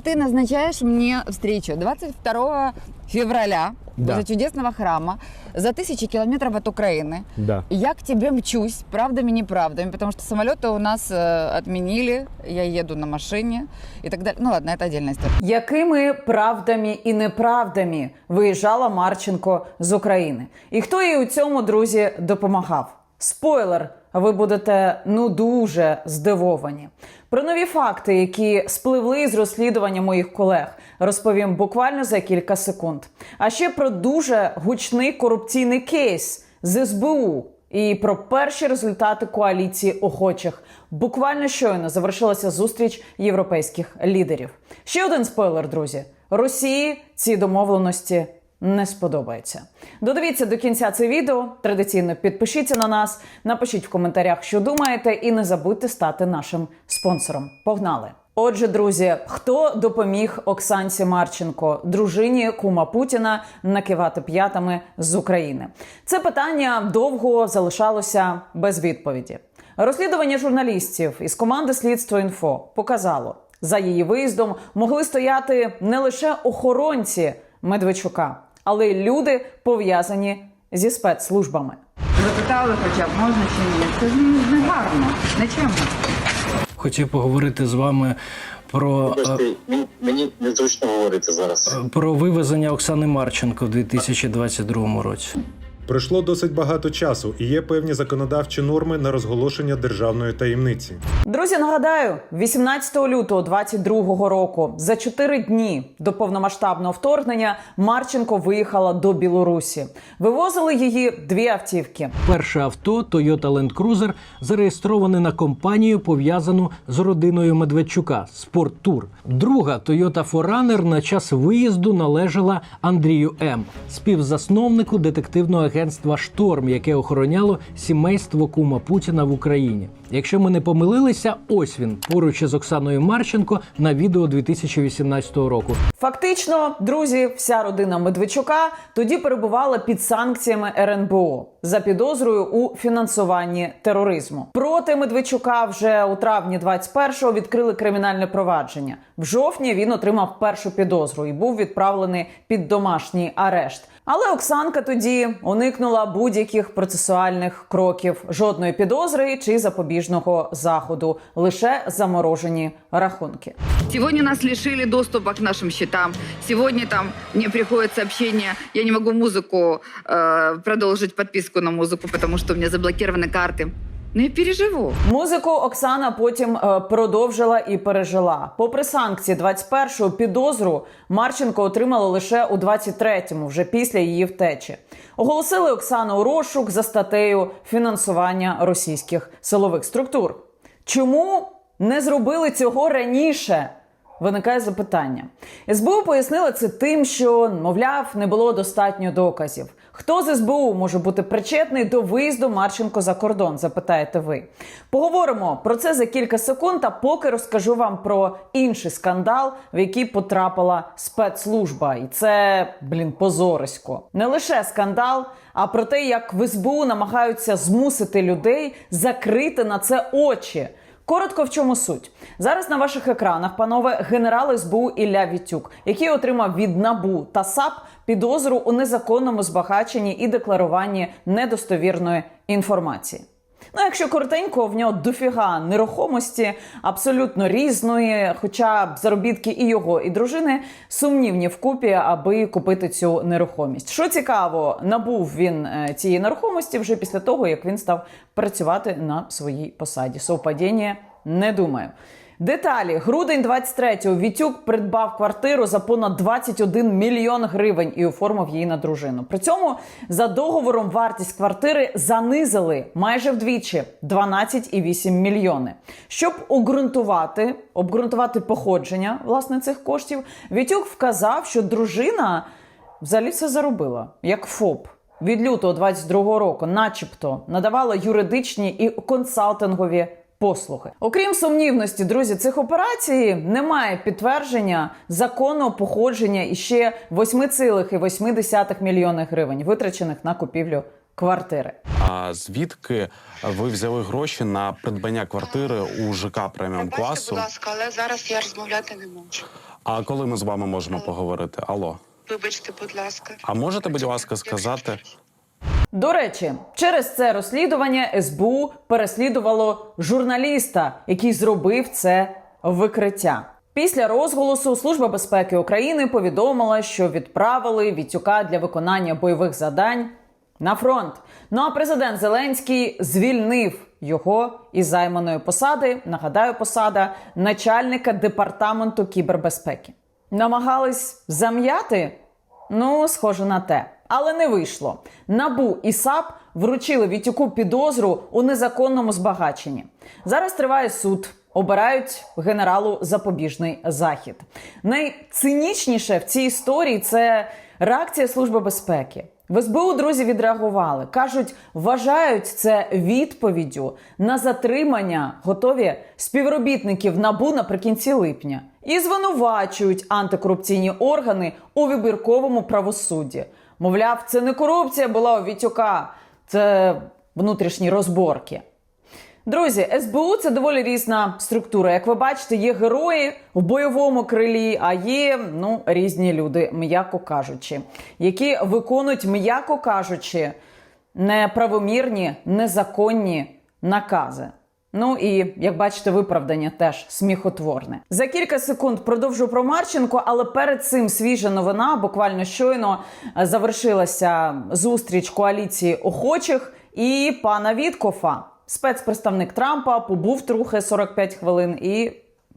Ты назначаешь мне встречу 22 февраля Да. возле чудесного храма за тысячи километров от Украины. Да. Я к тебе мчусь, правдами, неправдами, потому что самолеты у нас э, отменили, я еду на машине и так далее. Ну ладно, это отдельная история. Якими правдами і неправдами виїжджала Марченко з України? І хто їй у цьому друзі допомагав? Спойлер, Ви будете ну дуже здивовані. Про нові факти, які спливли з розслідування моїх колег, розповім буквально за кілька секунд. А ще про дуже гучний корупційний кейс з СБУ, і про перші результати коаліції охочих. Буквально щойно завершилася зустріч європейських лідерів. Ще один спойлер, друзі: Росії ці домовленості не сподобаються. Додивіться до кінця це відео. Традиційно підпишіться на нас, напишіть в коментарях, що думаєте, і не забудьте стати нашим спонсором. Погнали! Отже, друзі, хто допоміг Оксанці Марченко, дружині кума Путіна, накивати п'ятами з України? Це питання довго залишалося без відповіді. Розслідування журналістів із команди Слідство інфо показало, за її виїздом могли стояти не лише охоронці Медведчука, але люди пов'язані зі спецслужбами. Запитали хоча б, можна чи ні? Це ж не гарно. Зачем? Хотів поговорити з вами про, е, Вибачте, мені, мені незручно говорити зараз. про вивезення Оксани Марченко в 2022 році. Пройшло досить багато часу і є певні законодавчі норми на розголошення державної таємниці. Друзі, нагадаю, 18 лютого 22 року, за 4 дні до повномасштабного вторгнення, Марченко виїхала до Білорусі. Вивозили її дві автівки. Перше авто Toyota Land Cruiser зареєстроване на компанію, пов'язану з родиною Медведчука Спорт Тур. Друга Toyota Forerunner на час виїзду належала Андрію М, співзасновнику детективного агентства Шторм, яке охороняло сімейство кума Путіна в Україні. Якщо ми не помилилися, ось він поруч із Оксаною Марченко на відео 2018 року. Фактично, друзі, вся родина Медведчука тоді перебувала під санкціями РНБО за підозрою у фінансуванні тероризму. Проти Медведчука вже у травні 21-го відкрили кримінальне провадження. В жовтні він отримав першу підозру і був відправлений під домашній арешт. Але Оксанка тоді уникнула будь-яких процесуальних кроків, жодної підозри чи запобіжного заходу, лише заморожені рахунки. Сегодня нас лишили доступа к нашим счетам. Сегодня там мне приходит сообщение, я не могу музыку, э, продолжить подписку на музыку, потому что у меня заблокированы карты. Я переживу. Музику Оксана потім е, продовжила і пережила. Попри санкції 21-го підозру Марченко отримала лише у 23-му, вже після її втечі. Оголосили Оксану у розшук за статтею фінансування російських силових структур. Чому не зробили цього раніше? Виникає запитання. СБУ пояснила це тим, що, мовляв, не було достатньо доказів. Хто з СБУ може бути причетний до виїзду Марченко за кордон? Запитаєте ви. Поговоримо про це за кілька секунд. А поки розкажу вам про інший скандал, в який потрапила спецслужба, і це блін позорисько. Не лише скандал, а про те, як в СБУ намагаються змусити людей закрити на це очі. Коротко в чому суть зараз на ваших екранах, панове, генерал СБУ Ілля Вітюк, який отримав від НАБУ та САП підозру у незаконному збагаченні і декларуванні недостовірної інформації. Ну, якщо коротенько, в нього дофіга нерухомості, абсолютно різної, хоча б заробітки і його, і дружини сумнівні вкупі, аби купити цю нерухомість. Що цікаво, набув він е, цієї нерухомості вже після того, як він став працювати на своїй посаді. Совпадіння не думаю. Деталі грудень 23-го Вітюк придбав квартиру за понад 21 мільйон гривень і оформив її на дружину. При цьому за договором вартість квартири занизили майже вдвічі 12,8 мільйони. Щоб обґрунтувати, обґрунтувати походження власне цих коштів, Вітюк вказав, що дружина взагалі все заробила як ФОП. Від лютого 22-го року, начебто, надавала юридичні і консалтингові послуги. Окрім сумнівності, друзі, цих операцій немає підтвердження законного походження іще 8,8 мільйони гривень, витрачених на купівлю квартири. А звідки ви взяли гроші на придбання квартири у ЖК преміум класу? будь ласка, але зараз я розмовляти не можу. А коли ми з вами можемо поговорити? Алло, Вибачте, будь ласка. а можете, будь ласка, сказати? До речі, через це розслідування СБУ переслідувало журналіста, який зробив це викриття. Після розголосу Служба безпеки України повідомила, що відправили Вітюка для виконання бойових завдань на фронт. Ну а президент Зеленський звільнив його із займаної посади. Нагадаю, посада начальника департаменту кібербезпеки. Намагались зам'яти Ну, схоже на те. Але не вийшло. Набу і САП вручили Вітюку підозру у незаконному збагаченні. Зараз триває суд. Обирають генералу запобіжний захід. Найцинічніше в цій історії це реакція Служби безпеки. В СБУ друзі відреагували. кажуть, вважають це відповіддю на затримання готові співробітників набу наприкінці липня і звинувачують антикорупційні органи у вибірковому правосудді. Мовляв, це не корупція була у Вітюка, це внутрішні розборки. Друзі, СБУ це доволі різна структура. Як ви бачите, є герої в бойовому крилі, а є ну різні люди, м'яко кажучи, які виконують, м'яко кажучи, неправомірні, незаконні накази. Ну і як бачите, виправдання теж сміхотворне. За кілька секунд продовжу про Марченко, але перед цим свіжа новина. Буквально щойно е, завершилася зустріч коаліції охочих і пана Віткофа. Спецпредставник Трампа побув трохи 45 хвилин і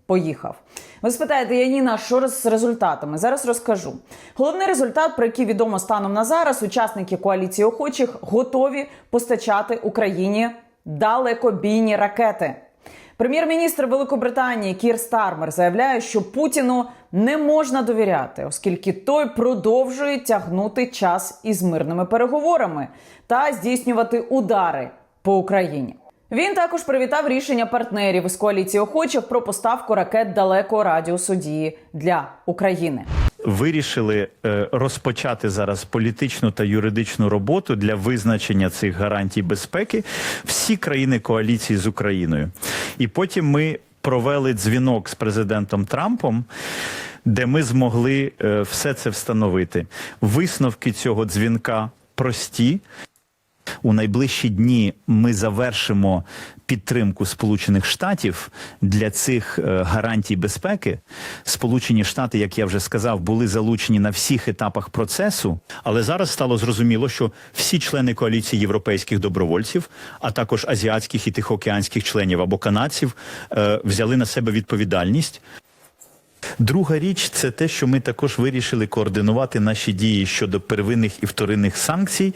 поїхав. Ви спитаєте, Яніна, що з результатами? Зараз розкажу. Головний результат, про який відомо станом на зараз, учасники коаліції охочих готові постачати Україні далекобійні ракети. Прем'єр-міністр Великобританії Кір Стармер заявляє, що Путіну не можна довіряти, оскільки той продовжує тягнути час із мирними переговорами та здійснювати удари по Україні. Він також привітав рішення партнерів із коаліції охочих про поставку ракет далекого радіусу дії для України. Вирішили е, розпочати зараз політичну та юридичну роботу для визначення цих гарантій безпеки всі країни коаліції з Україною. І потім ми провели дзвінок з президентом Трампом. Де ми змогли е, все це встановити. Висновки цього дзвінка прості. У найближчі дні ми завершимо підтримку Сполучених Штатів для цих е, гарантій безпеки. Сполучені Штати, як я вже сказав, були залучені на всіх етапах процесу. Але зараз стало зрозуміло, що всі члени коаліції європейських добровольців, а також азіатських і тихоокеанських членів або канадців, е, взяли на себе відповідальність. Друга річ це те, що ми також вирішили координувати наші дії щодо первинних і вторинних санкцій,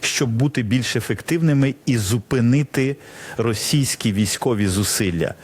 щоб бути більш ефективними і зупинити російські військові зусилля.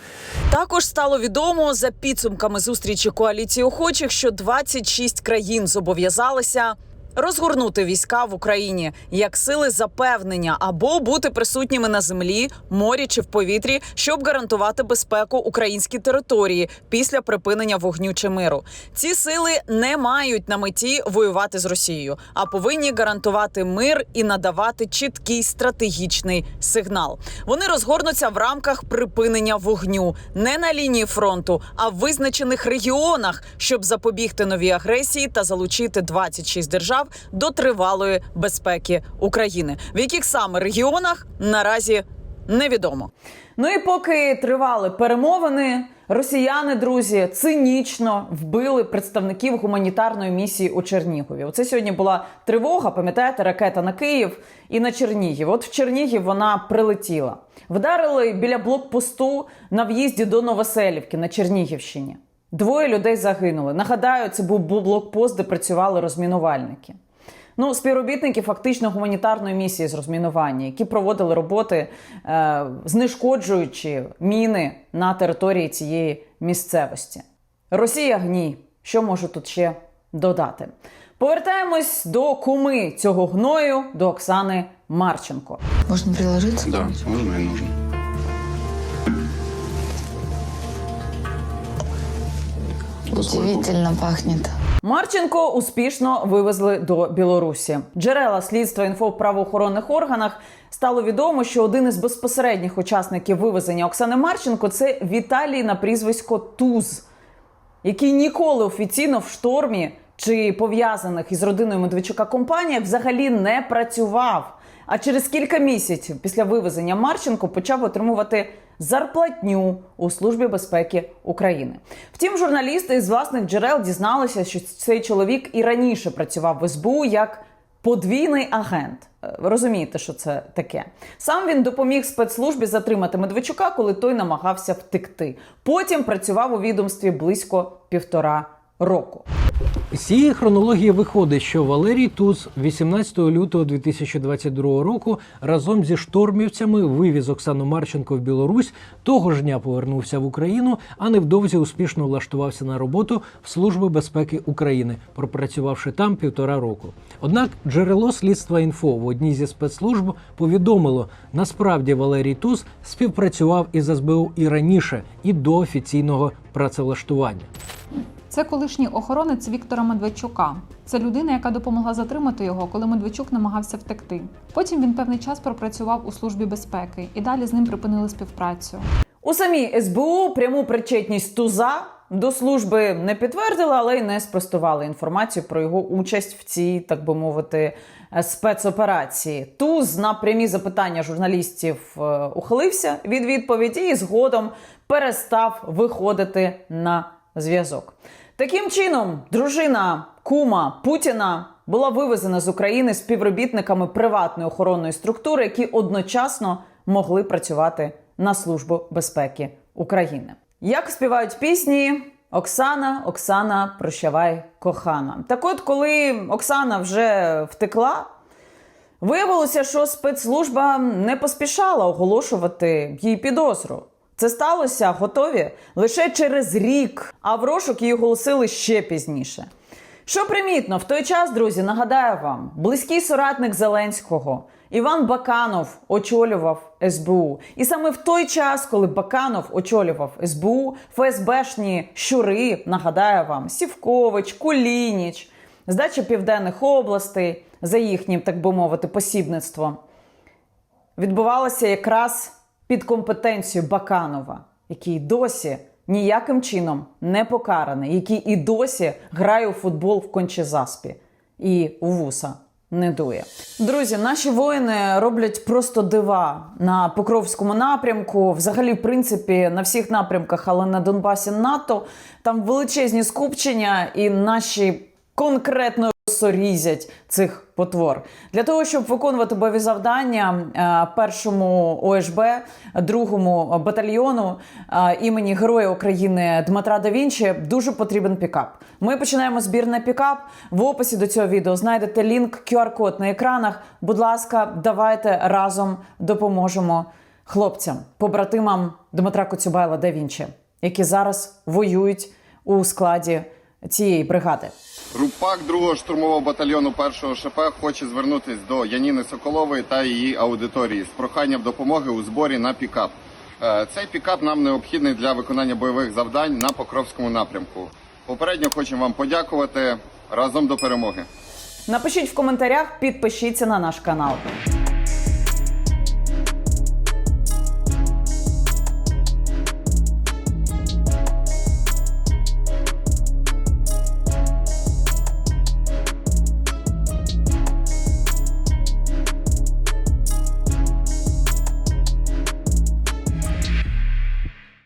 Також стало відомо за підсумками зустрічі коаліції охочих, що 26 країн зобов'язалися. Розгорнути війська в Україні як сили запевнення або бути присутніми на землі, морі чи в повітрі, щоб гарантувати безпеку українській території після припинення вогню чи миру. Ці сили не мають на меті воювати з Росією, а повинні гарантувати мир і надавати чіткий стратегічний сигнал. Вони розгорнуться в рамках припинення вогню не на лінії фронту, а в визначених регіонах, щоб запобігти новій агресії та залучити 26 держав до тривалої безпеки України. В яких саме регіонах наразі невідомо. Ну і поки тривали перемовини, росіяни, друзі, цинічно вбили представників гуманітарної місії у Чернігові. Оце сьогодні була тривога. Пам'ятаєте, ракета на Київ і на Чернігів. От в Чернігів вона прилетіла. Вдарили біля блокпосту на в'їзді до Новоселівки на Чернігівщині. Двоє людей загинули. Нагадаю, це був блокпост, де працювали розмінувальники. Ну, співробітники фактично гуманітарної місії з розмінування, які проводили роботи, е, знешкоджуючи міни на території цієї місцевості. Росія гній. Що можу тут ще додати? Повертаємось до куми цього гною, до Оксани Марченко. Можна приложитися? Да, можна і нужно. Удивительно пахнет. Марченко успішно вивезли до Білорусі. Джерела слідства інфо в правоохоронних органах стало відомо, що один із безпосередніх учасників вивезення Оксани Марченко це Віталій на прізвисько Туз, який ніколи офіційно в штормі чи пов'язаних із родиною Медведчука компаніях взагалі не працював. А через кілька місяців після вивезення Марченко почав отримувати зарплатню у службі безпеки України. Втім, журналісти із власних джерел дізналися, що цей чоловік і раніше працював в СБУ як подвійний агент. Е, Ви розумієте, що це таке? Сам він допоміг спецслужбі затримати Медведчука, коли той намагався втекти. Потім працював у відомстві близько півтора року. З цієї хронології виходить, що Валерій Туз 18 лютого 2022 року разом зі штормівцями вивіз Оксану Марченко в Білорусь. Того ж дня повернувся в Україну, а невдовзі успішно влаштувався на роботу в Службу безпеки України, пропрацювавши там півтора року. Однак джерело слідства інфо в одній зі спецслужб повідомило, насправді Валерій Туз співпрацював із СБУ і раніше, і до офіційного працевлаштування. Це колишній охоронець Віктора Медведчука. Це людина, яка допомогла затримати його, коли Медведчук намагався втекти. Потім він певний час пропрацював у службі безпеки і далі з ним припинили співпрацю. У самій СБУ пряму причетність Туза до служби не підтвердили, але й не спростували інформацію про його участь в цій, так би мовити, е, спецоперації. Туз на прямі запитання журналістів е, ухилився від відповіді і згодом перестав виходити на зв'язок. Таким чином, дружина кума Путіна була вивезена з України співробітниками приватної охоронної структури, які одночасно могли працювати на службу безпеки України. Як співають пісні Оксана, Оксана, прощавай, кохана. Так от, коли Оксана вже втекла, Виявилося, що спецслужба не поспішала оголошувати їй підозру. Це сталося готові лише через рік, а в розшук її оголосили ще пізніше. Що примітно, в той час, друзі, нагадаю вам, близький соратник Зеленського Іван Баканов очолював СБУ. І саме в той час, коли Баканов очолював СБУ, ФСБшні щури, нагадаю вам, Сівкович, Кулініч, здача південних областей за їхнім, так би мовити, посібництвом, відбувалося якраз під компетенцією Баканова, який досі ніяким чином не покараний, який і досі грає у футбол в кончезаспі і у вуса не дує. Друзі, наші воїни роблять просто дива на Покровському напрямку. Взагалі, в принципі, на всіх напрямках, але на Донбасі НАТО там величезні скупчення, і наші конкретно сорізять цих потвор для того, щоб виконувати бойові завдання е, першому ОШБ, другому батальйону е, імені Героя України Дмитра да Вінчі дуже потрібен пікап. Ми починаємо збір на пікап. В описі до цього відео знайдете лінк, QR-код на екранах. Будь ласка, давайте разом допоможемо хлопцям, побратимам Дмитра Коцюбайла да Вінчі, які зараз воюють у складі цієї бригади. Рупак 2-го штурмового батальйону 1-го ШП хоче звернутися до Яніни Соколової та її аудиторії з проханням допомоги у зборі на пікап. Е, Цей пікап нам необхідний для виконання бойових завдань на Покровському напрямку. Попередньо хочемо вам подякувати разом до перемоги. Напишіть в коментарях, підпишіться на наш канал.